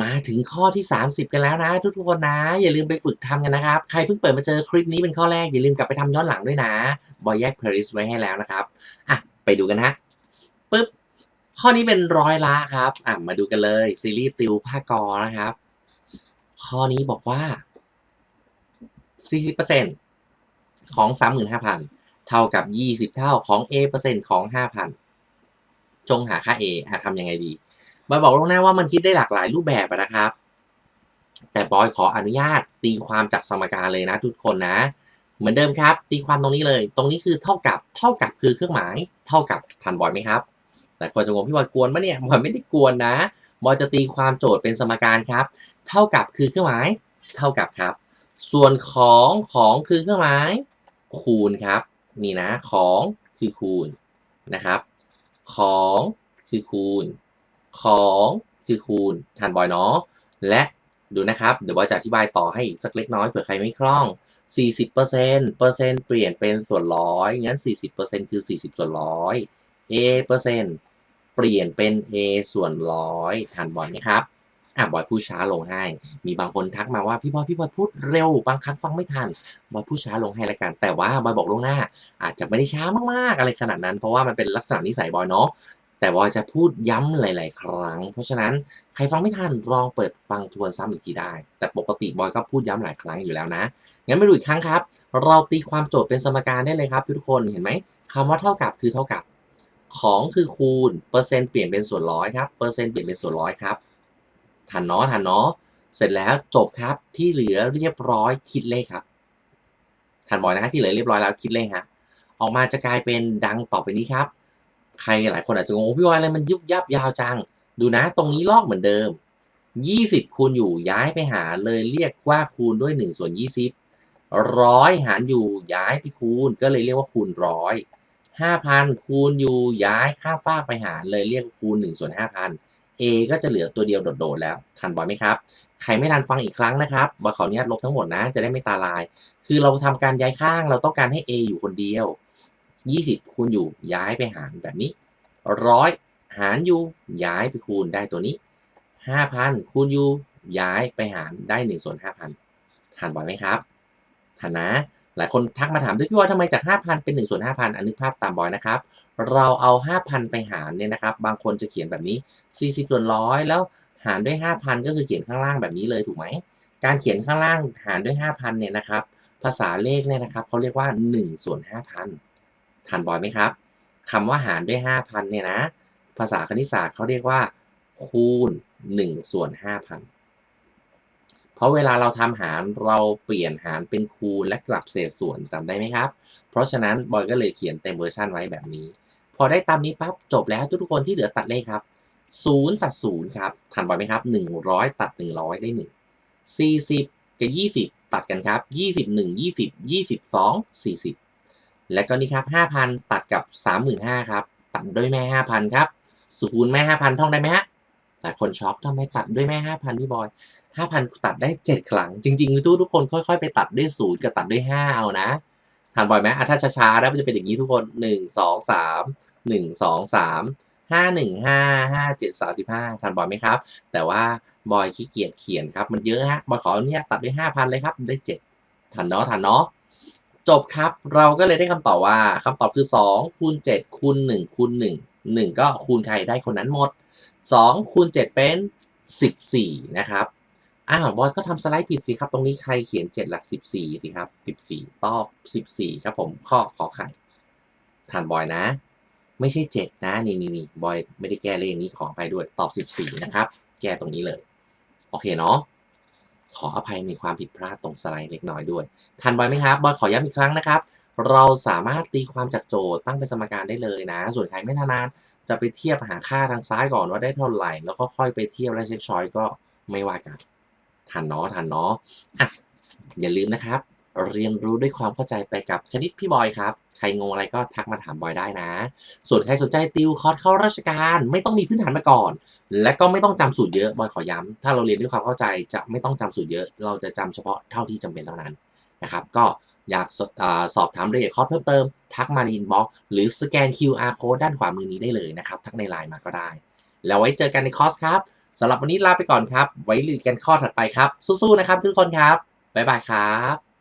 มาถึงข้อที่ 30 กันแล้วนะ ทุกๆคนนะ อย่าลืมไปฝึกทำกันนะครับ ใครเพิ่งเปิดมาเจอคลิปนี้เป็นข้อแรก อย่าลืมกลับไปทำย้อนหลังด้วยนะบอยแยกเพลิสไว้ให้แล้วนะครับอะไปดูกันฮะปึ๊บข้อนี้เป็นร้อยละครับอะมาดูกันเลยซีรีส์ติวภาคกอนะครับ ข้อนี้บอกว่า 40%ของ 35,000 เท่ากับ 20 เท่าของ A เปอร์เซ็นต์ของ 5,000 จงหาค่า A อะทำยังไงดี บอยบอกลวงหน้าว่ามันคิดได้หลากหลายรูปแบบนะครับ แต่บอยขออนุญาตตีความจากสมการเลยนะทุกคนนะ เหมือนเดิมครับ ตีความตรงนี้เลย ตรงนี้คือเท่ากับเท่ากับคือเครื่องหมาย เท่ากับทันบอยไหมครับแต่คนจะงงพี่บอยกวนปะเนี่ยบอยไม่ได้กวนนะบอยจะตีความโจทย์เป็นสมการครับ เท่ากับคือเครื่องหมายเท่ากับครับ ส่วนของของคือเครื่องหมาย คูณครับ นี่นะของคือคูณนะครับ ของคือคูณ ของคือคูณทันบอยเนาะและดูนะครับ เดี๋ยวบอยจะอธิบายต่อให้อีกสักเล็กน้อยเผื่อใครไม่คล่อง 40%เปอร์เซ็นต์เปลี่ยนเป็นส่วนร้อยงั้น 40%คือ 40 ส่วนร้อย A เปอร์เซ็นต์เปลี่ยนเป็น A ส่วนร้อยทันบอยไหมครับอะบอยพูดช้าลงให้ มีบางคนทักมาว่าพี่บอยพี่บอยพูดเร็ว บางครั้งฟังไม่ทัน บอยพูดช้าลงให้ละกัน แต่ว่าบอยบอกลงหน้า อาจจะไม่ได้ช้ามากๆอะไรขนาดนั้น เพราะว่ามันเป็นลักษณะนิสัยบอยเนาะ แต่บอยจะพูดย้ำหลาย ๆ ครั้ง เพราะฉะนั้นใครฟังไม่ทันลองเปิดฟังทวนซ้ำอีกทีได้ แต่ปกติบอยก็พูดย้ำหลายครั้งอยู่แล้วนะ งั้นไปดูอีกครั้งครับ เราตีความโจทย์เป็นสมการได้เลยครับทุกคนเห็นไหมคำว่าเท่ากับคือเท่ากับ ของคือคูณเปอร์เซ็นต์เปลี่ยนเป็นส่วนร้อยครับเปอร์เซ็นต์เปลี่ยนเป็นส่วนร้อยครับทันเนาะทันเนาะเสร็จแล้วจบครับที่เหลือเรียบร้อยคิดเลขครับทันบอยนะฮะที่เหลือเรียบร้อยแล้วคิดเลขฮะออกมาจะกลายเป็นดังต่อไปนี้ครับ ใครหลายคนอาจจะงงพี่วอยอะไรมันยุบยับยาวจัง ดูนะตรงนี้ลอกเหมือนเดิม 20 คูณอยู่ย้ายไปหารเลยเรียกว่าคูณด้วย1ส่วน20ร้อยหารอยู่ย้ายไปคูณก็เลยเรียกว่าคูณร้อย5,000คูณอยู่ย้ายข้ามฟากไปหารเลยเรียกคูณ1ส่วน5,000 A ก็จะเหลือตัวเดียวโดดๆแล้ว ทันบอยไหมครับ ใครไม่ทันฟังอีกครั้งนะครับบอยขออนุญาตลบทั้งหมดนะ จะได้ไม่ตาลาย คือเราทำการย้ายข้างเราต้องการให้ A อยู่คนเดียว 20คูณอยู่ย้ายไปหารแบบนี้ร้อยหารอยู่ย้ายไปคูณได้ตัวนี้5,000คูณอยู่ย้ายไปหารได้1ส่วน5,000ทันบ่อยไหมครับทันนะหลายคนทักมาถามด้วยพี่ว่าทำไมจาก 5,000 เป็น1ส่วน5,000 อันนึกภาพตามบอยนะครับ เราเอา 5,000 ไปหารเนี่ยนะครับ บางคนจะเขียนแบบนี้ 40ส่วนร้อยแล้วหารด้วย 5,000 ก็คือเขียนข้างล่างแบบนี้เลยถูกไหม การเขียนข้างล่างหารด้วย 5,000 เนี่ยนะครับ ภาษาเลขเนี่ยนะครับเขาเรียกว่า 1 ส่วน 5,000 ทันบอยไหมครับคำว่าหารด้วย 5,000 เนี่ยนะ ภาษาคณิตศาสตร์เขาเรียกว่า คูณ 1 ส่วน 5,000 เพราะเวลาเราทำหารเราเปลี่ยนหารเป็นคูณและกลับเศษส่วนจำได้ไหมครับ เพราะฉะนั้นบอยก็เลยเขียนเต็มเวอร์ชันไว้แบบนี้ พอได้ตามนี้ปั๊บจบแล้วทุกคนที่เหลือตัดเลขครับ0ตัด0ครับทันบอยไหมครับ 100 ตัด 100 ได้ 1 40 กับ 20 ตัดกันครับ 21 20 22 40 และก็นี่ครับ 5,000 ตัดกับ 35,000ครับ ตัดด้วยแม่ 5,000 ครับศูนย์แม่ 5,000 ท่องได้ไหมฮะหลายคนช็อกทำไมตัดด้วยแม่ 5,000 พี่บอย 5,000 ตัดได้ 7 ครั้ง จริงๆทุกทุกคนค่อยๆ ไปตัดด้วย0กับตัดด้วย 5 เอานะทันบ่อยไหมอะถ้าช้าๆ แล้วมันจะเป็นอย่างนี้ทุกคน 1 2 3 1 2 3 5 1 5 5 7 35ทันบอยไหมครับ แต่ว่าบอยขี้เกียจเขียนครับ มันเยอะฮะ บอยขอเนี่ยตัดด้วย 5,000 เลยครับ ได้ 7 ทันเนาะ ทันเนาะ จบครับ เราก็เลยได้คำตอบว่าคำตอบคือ 2 คูณ 7 คูณ 1 คูณ 1 1 ก็คูณใครได้คนนั้นหมด 2 คูณ 7 เป็น 14 นะครับ อ้าวบอยก็ทำสไลด์ผิดสิครับ ตรงนี้ใครเขียน 7 หลัก 14 สิครับ 14 ตอบ 14 ครับผม ข้อขอไข่ทันบอยนะ ไม่ใช่ 7 นะ นี่นี่นี่บอยไม่ได้แก้เลขนี้ขออภัยด้วย ตอบ 14 นะครับ แก้ตรงนี้เลย โอเคเนาะ ออภัยในความผิดพลาดตรงสไลด์เล็กน้อยด้วย ทันบอยไหมครับ บอยขอย้ำอีกครั้งนะครับ เราสามารถตีความจากโจทย์ตั้งเป็นสมการได้เลยนะ ส่วนใครไม่ถนัดจะไปเทียบหาค่าทางซ้ายก่อนว่าได้เท่าไหร่ แล้วก็ค่อยไปเทียบและเช็คชอยก็ไม่ว่ากัน ทันเนาะทันเนาะอะอย่าลืมนะครับ เรียนรู้ด้วยความเข้าใจไปกับคณิตพี่บอยครับ ใครงงอะไรก็ทักมาถามบอยได้นะ ส่วนใครสนใจติวคอร์สเข้าราชการ ไม่ต้องมีพื้นฐานมาก่อน และก็ไม่ต้องจำสูตรเยอะบอยขอย้ำถ้าเราเรียนด้วยความเข้าใจจะไม่ต้องจำสูตรเยอะ เราจะจำเฉพาะเท่าที่จำเป็นเท่านั้นนะครับก็อยากสอสอบถามรายละเอียดคอร์สเพิ่มเติม ทักมาในอินบ็อกซ์หรือสแกน QR code ด้านขวามือนี้ได้เลยนะครับ ทักในไลน์มาก็ได้ แล้วไว้เจอกันในคอร์สครับสำหรับวันนี้ลาไปก่อนครับ ไว้ลุยกันข้อถัดไปครับ สู้ๆนะครับทุกคนครับบ๊ายบายครับ